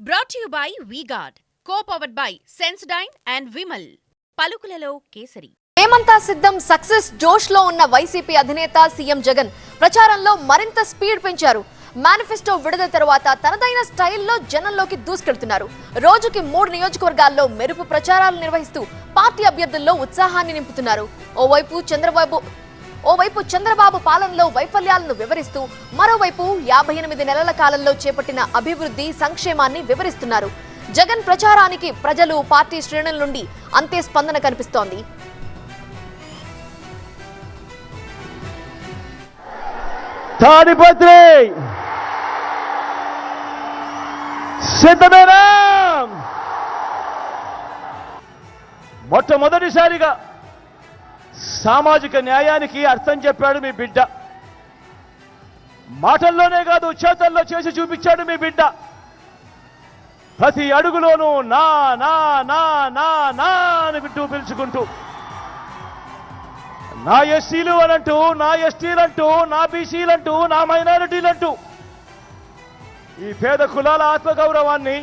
Brought you by V-Guard co powered by Sensodyne and Vimal పలుకులలో కేసరి. హేమంతా సిద్ధం success జోష్లో ఉన్న వైసీపీ అధినేత సీఎం జగన్ ప్రచారంలో మరింత స్పీడ్ పెంచారు. మేనిఫెస్టో విడుదల తర్వాత తనదైన స్టైల్లో జనంలోకి దూసుకెళ్తున్నారు. రోజుకి మూడు నియోజకవర్గాల్లో మెరుపు ప్రచారాలు నిర్వహిస్తూ పార్టీ అభ్యర్థుల్లో ఉత్సాహాన్ని నింపుతున్నారు. ఓవైపు చంద్రబాబు ఓవైపు చంద్రబాబు పాలనలో వైఫల్యాలను వివరిస్తూ మరోవైపు యాభై ఎనిమిది నెలల కాలంలో చేపట్టిన అభివృద్ధి సంక్షేమాన్ని వివరిస్తున్నారు. జగన్ ప్రచారానికి ప్రజలు పార్టీ శ్రేణుల నుండి అంతే స్పందన కనిపిస్తోంది. తాడిపత్రి! సిద్ధమేనా? మొట్టమొదటిసారిగా సామాజిక న్యాయానికి అర్థం చెప్పాడు మీ బిడ్డ. మాటల్లోనే కాదు చేతల్లో చేసి చూపించాడు మీ బిడ్డ. ప్రతి అడుగులోనూ నా నా నా నా నా అని బిడ్డూ పిలుచుకుంటూ. నా ఎస్సీలు అనంటూ నా ఎస్టీలంటూ నా బీసీలంటూ నా మైనారిటీలంటూ ఈ పేద కులాల ఆత్మగౌరవాన్ని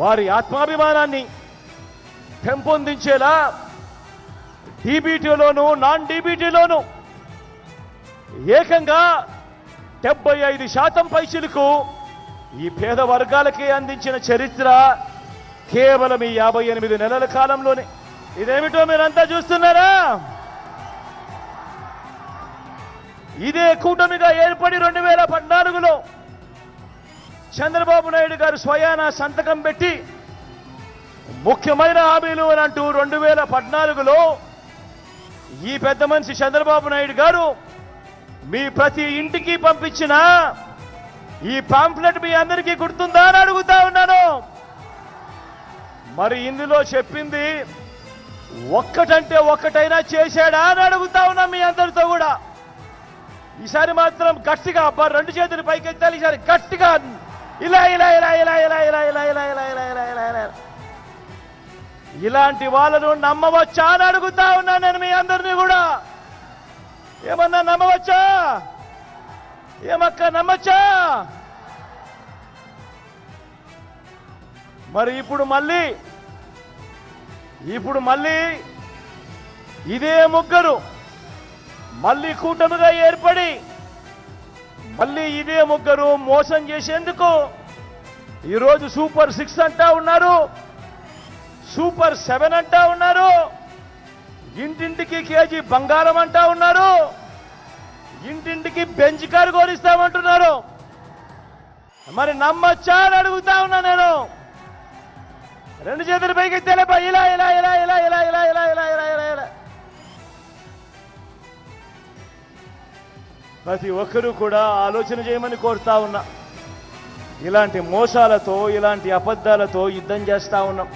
వారి ఆత్మాభిమానాన్ని పెంపొందించేలా డీబీటీలోను నాన్ డీబీటీలోను ఏకంగా డెబ్బై ఐదు శాతం పైసలకు ఈ పేద వర్గాలకే అందించిన చరిత్ర కేవలం ఈ యాభై ఎనిమిది నెలల కాలంలోనే. ఇదేమిటో మీరంతా చూస్తున్నారా? ఇదే కూటమిగా ఏర్పడి రెండు వేల పద్నాలుగులో చంద్రబాబు నాయుడు గారు స్వయాన సంతకం పెట్టి ముఖ్యమైన హామీలు అని అంటూ రెండు వేల పద్నాలుగులో ఈ పెద్ద మనిషి చంద్రబాబు నాయుడు గారు మీ ప్రతి ఇంటికి పంపించిన ఈ పాంప్లెట్ మీ అందరికీ గుర్తుందా అని అడుగుతా ఉన్నాను మరి ఇందులో చెప్పింది ఒక్కటంటే ఒక్కటైనా చేశాడా అని అడుగుతా ఉన్నా మీ అందరితో కూడా ఈసారి మాత్రం గట్టిగా అబ్బా రెండు చేతులు పైకెత్తాలి ఈసారి గట్టిగా ఇలా ఇలా ఇలా ఇలా ఇలా ఇలా ఇలా ఇలా ఇలా ఇలా ఇలా ఇలా ఇలా ఇలాంటి వాళ్ళను నమ్మవచ్చా అని అడుగుతా ఉన్నా నేను మీ అందరినీ కూడా. ఏమన్నా నమ్మవచ్చా? ఏమక్క నమ్మచ్చా? మరి ఇప్పుడు మళ్ళీ ఇప్పుడు మళ్ళీ ఇదే ముగ్గురు మళ్ళీ కూటమిగా ఏర్పడి మళ్ళీ ఇదే ముగ్గురు మోసం చేసేందుకు ఈరోజు సూపర్ సిక్స్ అంటా ఉన్నారు. సూపర్ సెవెన్ అంటా ఉన్నారు ఇంటింటికి కేజీ బంగారం అంటా ఉన్నారు ఇంటింటికి బెంచ్ కారు కోరిస్తామంటున్నారు మరి నమ్మచ్చా అని అడుగుతా ఉన్నా నేను రెండు చేతుల పైకి తెలిప ఇలా ఇలా ఇలా ఇలా ఇలా ఇలా ఇలా ఇలా ఇలా ఇలా ఇలా ప్రతి ఒక్కరూ కూడా ఆలోచన చేయమని కోరుతా ఉన్నా ఇలాంటి మోసాలతో ఇలాంటి అబద్ధాలతో యుద్ధం చేస్తా ఉన్నాం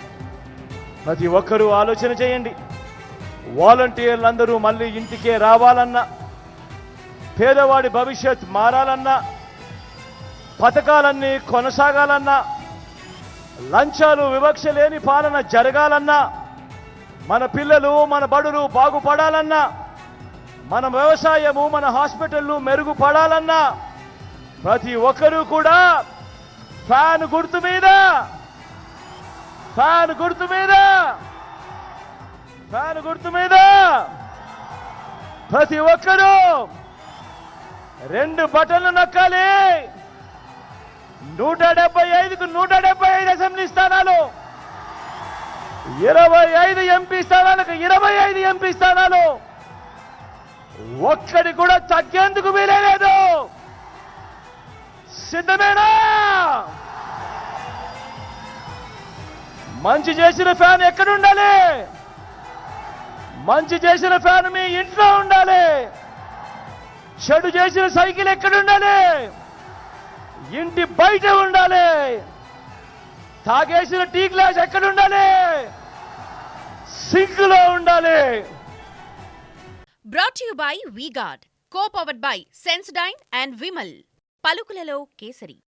ప్రతి ఒక్కరూ ఆలోచన చేయండి. వాలంటీర్లందరూ మళ్ళీ ఇంటికే రావాలన్నా పేదవాడి భవిష్యత్ మారాలన్నా పథకాలన్నీ కొనసాగాలన్నా లంచాలు వివక్ష లేని పాలన జరగాలన్నా మన పిల్లలు మన బడులు బాగుపడాలన్నా మన వ్యవసాయము మన హాస్పిటళ్ళు మెరుగుపడాలన్నా ప్రతి ఒక్కరూ కూడా ఫ్యాన్ గుర్తు మీద ఫ్యాన్ గుర్తు మీద. ఫ్యాన్ గుర్తు మీద. ప్రతి ఒక్కరూ రెండు బటన్లు నొక్కాలి. నూట డెబ్బై ఐదుకు నూట డెబ్బై ఐదు అసెంబ్లీ స్థానాలు. ఇరవై ఐదు ఎంపీ స్థానాలకు ఇరవై ఐదు ఎంపీ స్థానాలు. ఒక్కడి కూడా తగ్గేందుకు వీలేదు లేదు. సిద్ధమేనా? మంచి చేసిన ఫ్యాన్ ఎక్కడ ఉండాలి మంచి చేసిన ఫ్యాన్ మీ ఇంట్లో ఉండాలి. చెడు చేసిన సైకిల్ ఎక్కడ ఉండాలి ఇంటి బయట ఉండాలి. తాగేసిన టీ గ్లాస్ ఎక్కడ ఉండాలి సింక్లో ఉండాలి. Brought you by V-Guard co powered by Sensodyne and Vimal పలుకులలో kesari.